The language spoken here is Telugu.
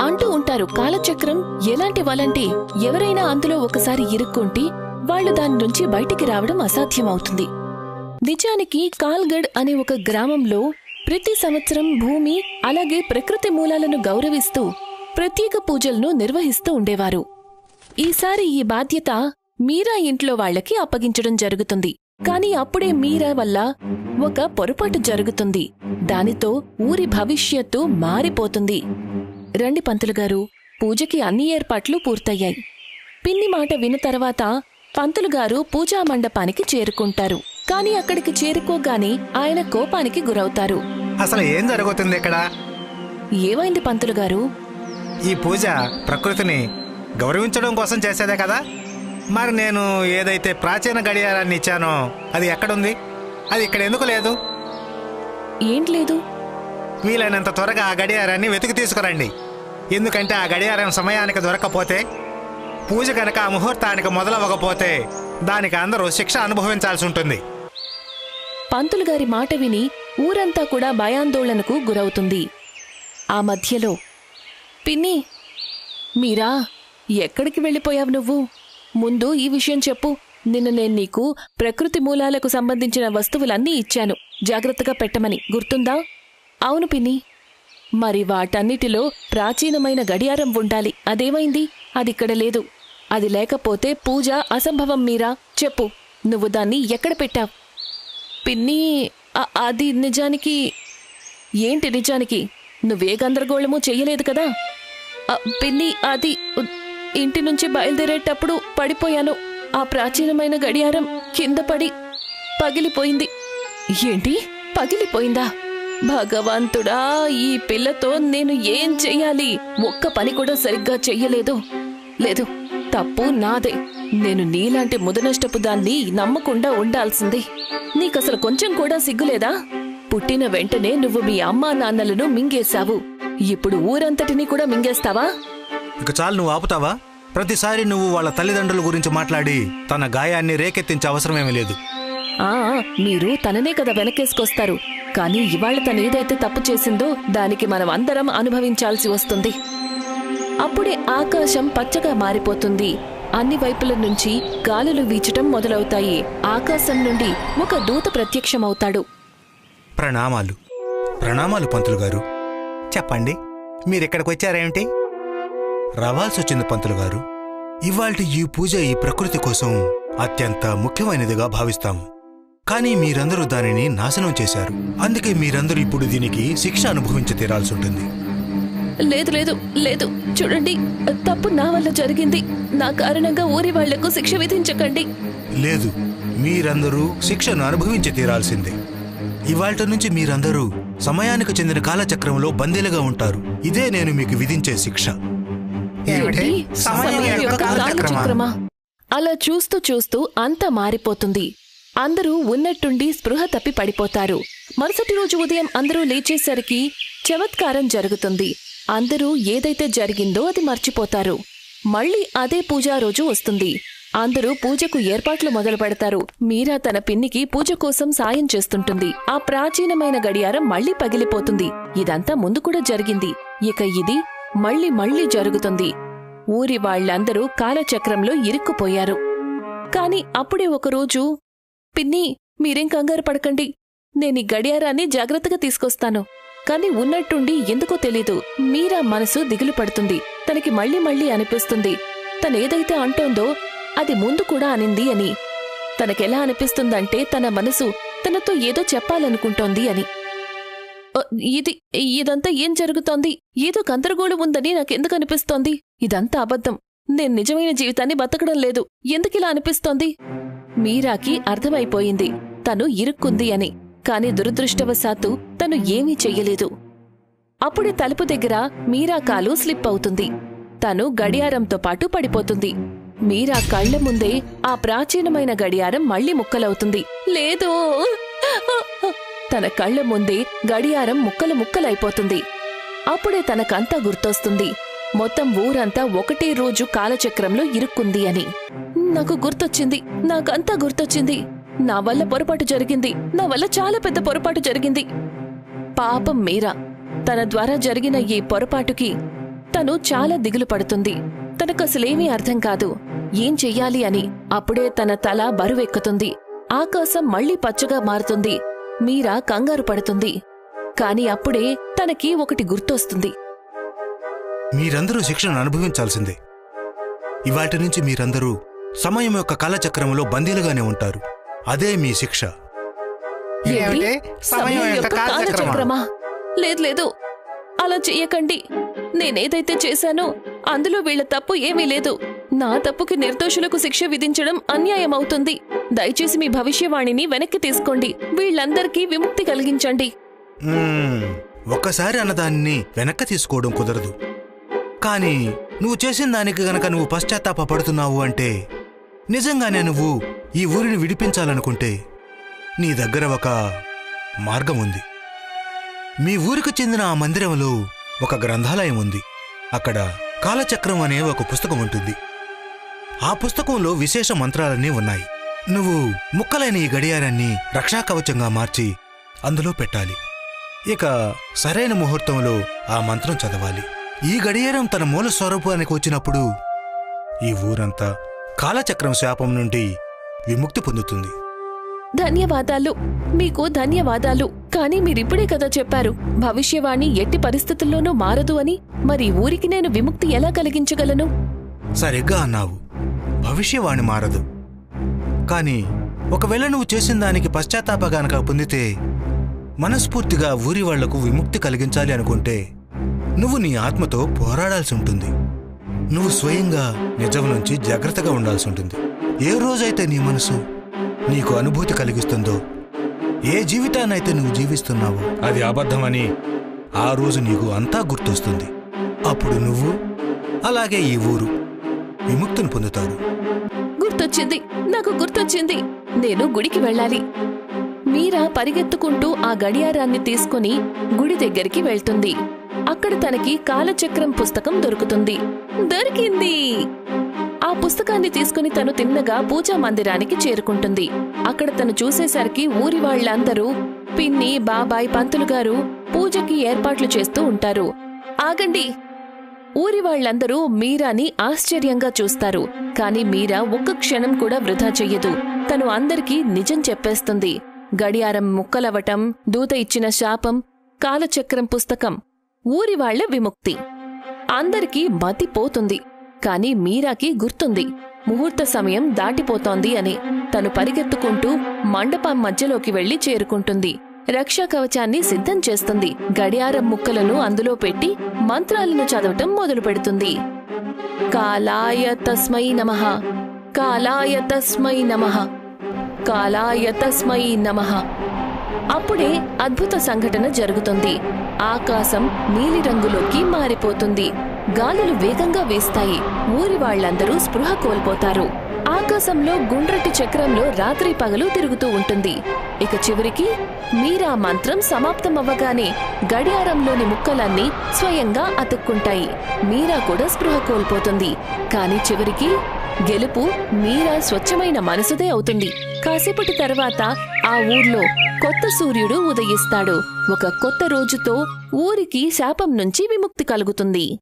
అంటూ ఉంటారు కాలచక్రం ఎలాంటి వలంటే ఎవరైనా అందులో ఒకసారి ఇరుక్కుంటే వాళ్ళు దాని నుంచి బయటికి రావడం అసాధ్యమవుతుంది. నిజానికి కాల్గఢ్ అనే ఒక గ్రామంలో ప్రతి సంవత్సరం భూమి అలాగే ప్రకృతి మూలాలను గౌరవిస్తూ ప్రత్యేక పూజలను నిర్వహిస్తూ ఉండేవారు. ఈసారి ఈ బాధ్యత మీరా ఇంట్లో వాళ్ళకి అప్పగించడం జరుగుతుంది. కాని అప్పుడే మీరా వల్ల ఒక పొరపాటు జరుగుతుంది. దానితో ఊరి భవిష్యత్తు మారిపోతుంది. రండి పంతులు గారు పూజకి అన్ని ఏర్పాట్లు పూర్తయ్యాయి. పిన్ని మాట విన్న తర్వాత పంతులు గారు పూజా మండపానికి చేరుకుంటారు. కాని అక్కడికి చేరుకోగానే ఆయన కోపానికి గురవుతారు. అసలు ఏం జరుగుతుంది ఇక్కడ? ఏమైంది పంతులు గారు? ఈ పూజ ప్రకృతిని గౌరవించడం కోసం చేసేదే కదా? మరి నేను ఏదైతే ప్రాచీన గడియారాన్ని ఇచ్చానో అది ఎక్కడుంది? అది ఇక్కడ ఎందుకు లేదు? ఏంటి లేదు? వీలైనంత త్వరగా ఆ గడియారాన్ని వెతికి తీసుకురండి. ఎందుకంటే ఆ గడియారం సమయానికి దొరకపోతే పూజ కనుక ఆ ముహూర్తానికి మొదలవ్వకపోతే దానికి అందరూ శిక్ష అనుభవించాల్సి ఉంటుంది. పంతులు గారి మాట విని ఊరంతా కూడా భయాందోళనకు గురవుతుంది. ఆ మధ్యలో పిన్ని మీరా ఎక్కడికి వెళ్ళిపోయావు నువ్వు? ముందు ఈ విషయం చెప్పు. నిన్న నేను నీకు ప్రకృతి మూలాలకు సంబంధించిన వస్తువులన్నీ ఇచ్చాను. జాగ్రత్తగా పెట్టమని. గుర్తుందా? అవును పిన్ని. మరి వాటన్నిటిలో ప్రాచీనమైన గడియారం ఉండాలి. అదేమైంది? అదిక్కడ లేదు. అది లేకపోతే పూజ అసంభవం మీరా? చెప్పు. నువ్వు దాన్ని ఎక్కడ పెట్టావు? పిన్ని అది నిజానికి ఏంటి నిజానికి? నువ్వే గందరగోళము చెయ్యలేదు కదా? పిన్ని అది ఇంటి నుంచి బయలుదేరేటప్పుడు పడిపోయాను. ఆ ప్రాచీనమైన గడియారం కింద పడి పగిలిపోయింది. ఏంటి? పగిలిపోయిందా? భగవంతుడా ఈ పిల్లతో నేను ఏం చెయ్యాలి? ఒక్క పని కూడా సరిగ్గా చెయ్యలేదు. లేదు తప్పు నాదే. నేను నీలాంటి ముదనష్టపు దాన్ని నమ్మకుండా ఉండాల్సింది. నీకసలు కొంచెం కూడా సిగ్గులేదా? పుట్టిన వెంటనే నువ్వు మీ అమ్మా నాన్నలను మింగేశావు. ఇప్పుడు ఊరంతటినీ కూడా మింగేస్తావా? ఇక చాలు నువ్వు ఆపుతావా? ప్రతిసారి నువ్వు వాళ్ళ తల్లిదండ్రుల గురించి మాట్లాడి తన గాయాన్ని రేకెత్తించే అవసరమేమీ లేదు. ఆ మీరు తననే కదా వెనకేసుకొస్తారు. కానీ ఇవాళ తనేదైతే తప్పు చేసిందో దానికి మనం అందరం అనుభవించాల్సి వస్తుంది. అప్పుడే ఆకాశం పచ్చగా మారిపోతుంది. అన్ని వైపుల నుంచి గాలులు వీచటం మొదలవుతాయి. ఆకాశం నుండి ఒక దూత ప్రత్యక్షమవుతాడు. ప్రణామాలు. ప్రణామాలు పంతులు గారు. చెప్పండి మీరిక్కడికి వచ్చారేమిటి రావాల్సి వచ్చింది పంతులు గారు ఇవాల్టి ఈ పూజ ఈ ప్రకృతి కోసం అత్యంత ముఖ్యమైనదిగా భావిస్తాము. కానీ మీరందరూ దానిని నాశనం చేశారు. అందుకే మీరందరూ ఇప్పుడు దీనికి శిక్ష అనుభవించి తీరాల్సి ఉంటుంది లేదు లేదు లేదు. చూడండి తప్పు నా వల్ల జరిగింది. నా కారణంగా ఊరి వాళ్ళకు శిక్ష విధించకండి. లేదు మీరందరూ శిక్షను అనుభవించి తీరాల్సిందే. ఇవాల్ట నుంచి మీరందరూ సమయానికి చెందిన కాలచక్రంలో బందీలుగా ఉంటారు. ఇదే నేను మీకు విధించే శిక్ష. ఏంటి? సమయం యొక్క కాలచక్రమా? అలా చూస్తూ చూస్తూ అంతా మారిపోతుంది. అందరూ ఉన్నట్టుండి స్పృహ తప్పి పడిపోతారు. మరుసటి రోజు ఉదయం అందరూ లేచేసరికి చమత్కారం జరుగుతుంది. అందరూ ఏదైతే జరిగిందో అది మర్చిపోతారు. మళ్ళీ అదే పూజా రోజు వస్తుంది. అందరూ పూజకు ఏర్పాట్లు మొదలు పెడతారు. మీరా తన పిన్నికి పూజ కోసం సాయం చేస్తుంటుంది. ఆ ప్రాచీనమైన గడియారం మళ్ళీ పగిలిపోతుంది. ఇదంతా ముందు కూడా జరిగింది. ఇక ఇది మళ్ళీ మళ్ళీ జరుగుతుంది. ఊరి వాళ్ళందరూ కాలచక్రంలో ఇరుక్కుపోయారు. కాని అప్పుడే ఒకరోజు పిన్ని మీరేం కంగారు పడకండి. నేను ఈ గడియారాన్ని జాగ్రత్తగా తీసుకొస్తాను. కాని ఉన్నట్టుండి ఎందుకో తెలీదు. మీరా మనసు దిగులు పడుతుంది. తనకి మళ్ళీ మళ్ళీ అనిపిస్తుంది. తనేదైతే అంటోందో అది ముందు కూడా అనింది అని. తనకెలా అనిపిస్తుందంటే తన మనసు తనతో ఏదో చెప్పాలనుకుంటోంది అని. ఇది ఇదంతా ఏం జరుగుతోంది? ఏదో గందరగోళం ఉందని నాకెందుకు అనిపిస్తోంది? ఇదంతా అబద్ధం. నేను నిజమైన జీవితాన్ని బతకడం లేదు. ఎందుకిలా అనిపిస్తోంది? మీరాకి అర్థమైపోయింది. తను ఇరుక్కుంది అని. కాని దురదృష్టవశాత్తు తను ఏమీ చెయ్యలేదు. అప్పుడే తలుపు దగ్గర మీరా కాలు స్లిప్ అవుతుంది. తను గడియారంతో పాటు పడిపోతుంది. మీరా కళ్ళ ముందే ఆ ప్రాచీనమైన గడియారం మళ్ళీ ముక్కలవుతుంది. లేదు! తన కళ్ళ ముందే గడియారం ముక్కలు ముక్కలైపోతుంది. అప్పుడే తనకంతా గుర్తొస్తుంది. మొత్తం ఊరంతా ఒకటే రోజు కాలచక్రంలో ఇరుక్కుంది అని. నాకు గుర్తొచ్చింది. నాకంతా గుర్తొచ్చింది. నా వల్ల పొరపాటు జరిగింది. నా వల్ల చాలా పెద్ద పొరపాటు జరిగింది. పాపం మీరా. తన ద్వారా జరిగిన ఈ పొరపాటుకి తను చాలా దిగులు పడుతుంది. తనకసలేమీ అర్థం కాదు. ఏం చెయ్యాలి అని అప్పుడే తన తల బరువెక్కుతుంది. ఆకాశం మళ్ళీ పచ్చగా మారుతుంది. మీరా కంగారు పడుతుంది. కాని అప్పుడే తనకి ఒకటి గుర్తొస్తుంది. మీరందరూ శిక్షను అనుభవించాల్సిందే. ఇవాటి నుంచి మీరందరూ సమయం యొక్క కాలచక్రంలో బందీలుగానే ఉంటారు. అదే మీ శిక్ష. ఏంటి? సమయం యొక్క కాలచక్రమా? లేదు లేదు. అలా చెయ్యకండి. నేనేదైతే చేశానో అందులో వీళ్ళ తప్పు ఏమీ లేదు. నా తప్పుకి నిర్దోషులకు శిక్ష విధించడం అన్యాయం అవుతుంది దయచేసి మీ భవిష్యవాణిని వెనక్కి తీసుకోండి. వీళ్ళందరికీ విముక్తి కలిగించండి. ఒక్కసారి అన్నదాన్ని వెనక్కి తీసుకోవడం కుదరదు. కానీ నువ్వు చేసిన దానికి గనక నువ్వు పశ్చాత్తాప పడుతున్నావు అంటే నిజంగానే నువ్వు ఈ ఊరిని విడిపించాలనుకుంటే నీ దగ్గర ఒక మార్గం ఉంది. మీ ఊరికి చెందిన ఆ మందిరంలో ఒక గ్రంథాలయం ఉంది. అక్కడ కాలచక్రం అనే ఒక పుస్తకం ఉంటుంది. ఆ పుస్తకంలో విశేష మంత్రాలన్నీ ఉన్నాయి. నువ్వు ముక్కలైన ఈ గడియారాన్ని రక్షాకవచంగా మార్చి అందులో పెట్టాలి. ఇక సరైన ముహూర్తంలో ఆ మంత్రం చదవాలి. ఈ గడియారం తన మూల స్వరూపానికి వచ్చినప్పుడు ఈ ఊరంతా కాలచక్రం శాపం నుండి విముక్తి పొందుతుంది. ధన్యవాదాలు. మీకు ధన్యవాదాలు. కానీ మీరిప్పుడే కదా చెప్పారు భవిష్యవాణి ఎట్టి పరిస్థితుల్లోనూ మారదు అని. మరి ఊరికి నేను విముక్తి ఎలా కలిగించగలను? సరిగ్గా అన్నావు. భవిష్యవాణి మారదు. కానీ ఒకవేళ నువ్వు చేసిన దానికి పశ్చాత్తాప గనక పొందితే మనస్ఫూర్తిగా ఊరి వాళ్ళకు విముక్తి కలిగించాలి అనుకుంటే నువ్వు నీ ఆత్మతో పోరాడాల్సి ఉంటుంది. నువ్వు స్వయంగా నిజం నుంచి జాగ్రత్తగా ఉండాల్సి ఉంటుంది. ఏ రోజైతే నీ మనసు నీకు అనుభూతి కలిగిస్తుందో ఏ జీవితాన్నైతే నువ్వు జీవిస్తున్నావో అది అబద్ధమని ఆ రోజు నీకు అంతా గుర్తొస్తుంది. అప్పుడు నువ్వు అలాగే ఈ ఊరు విముక్తిని పొందుతారు. గుర్తొచ్చింది. నాకు గుర్తొచ్చింది. నేను గుడికి వెళ్ళాలి. మీరా పరిగెత్తుకుంటూ ఆ గడియారాన్ని తీసుకుని గుడి దగ్గరికి వెళ్తుంది. అక్కడ తనకి కాలచక్రం పుస్తకం దొరుకుతుంది. దొరికింది! ఆ పుస్తకాన్ని తీసుకుని తను తిన్నగా పూజా మందిరానికి చేరుకుంటుంది. అక్కడ తను చూసేసరికి ఊరి వాళ్ళందరూ పిన్ని బాబాయ్ పంతులు గారు పూజకి ఏర్పాట్లు చేస్తూ ఉంటారు. ఆగండి! ఊరి వాళ్ళందరూ మీరాని ఆశ్చర్యంగా చూస్తారు. కాని మీరా ఒక్క క్షణం కూడా వృధా చెయ్యదు. తను అందరికీ నిజం చెప్పేస్తుంది. గడియారం ముక్కలవటం దూత ఇచ్చిన శాపం కాలచక్రం పుస్తకం ఊరివాళ్ళ విముక్తి. అందరికీ మతిపోతుంది. కాని మీరాకి గుర్తుంది. ముహూర్త సమయం దాటిపోతోంది అని తను పరిగెత్తుకుంటూ మండపం మధ్యలోకి వెళ్ళి చేరుకుంటుంది. రక్షా కవచాన్ని సిద్ధం చేస్తుంది. గడియారం ముక్కలను అందులో పెట్టి మంత్రాలను చదవటం మొదలు పెడుతుంది కాలాయ తస్మై నమః. కాలాయ తస్మై నమః. కాలాయ తస్మై నమః. అప్పుడే అద్భుత సంఘటన జరుగుతుంది. ఆకాశం నీలిరంగులోకి మారిపోతుంది. గాలులు వేగంగా వేస్తాయి. ఊరి వాళ్ళందరూ స్పృహ కోల్పోతారు. ఆకాశంలో గుండ్రటి చక్రంలో రాత్రి పగలు తిరుగుతూ ఉంటుంది. ఇక చివరికి మీరా మంత్రం సమాప్తమవ్వగానే గడియారంలోని ముక్కలన్నీ స్వయంగా అతుక్కుంటాయి. మీరా కూడా స్పృహ కోల్పోతుంది. కానీ చివరికి గెలుపు మీరా స్వచ్ఛమైన మనసుదే అవుతుంది. కాసేపటి తర్వాత ఆ ఊర్లో కొత్త సూర్యుడు ఉదయిస్తాడు. ఒక కొత్త రోజుతో ఊరికి శాపం నుంచి విముక్తి కలుగుతుంది.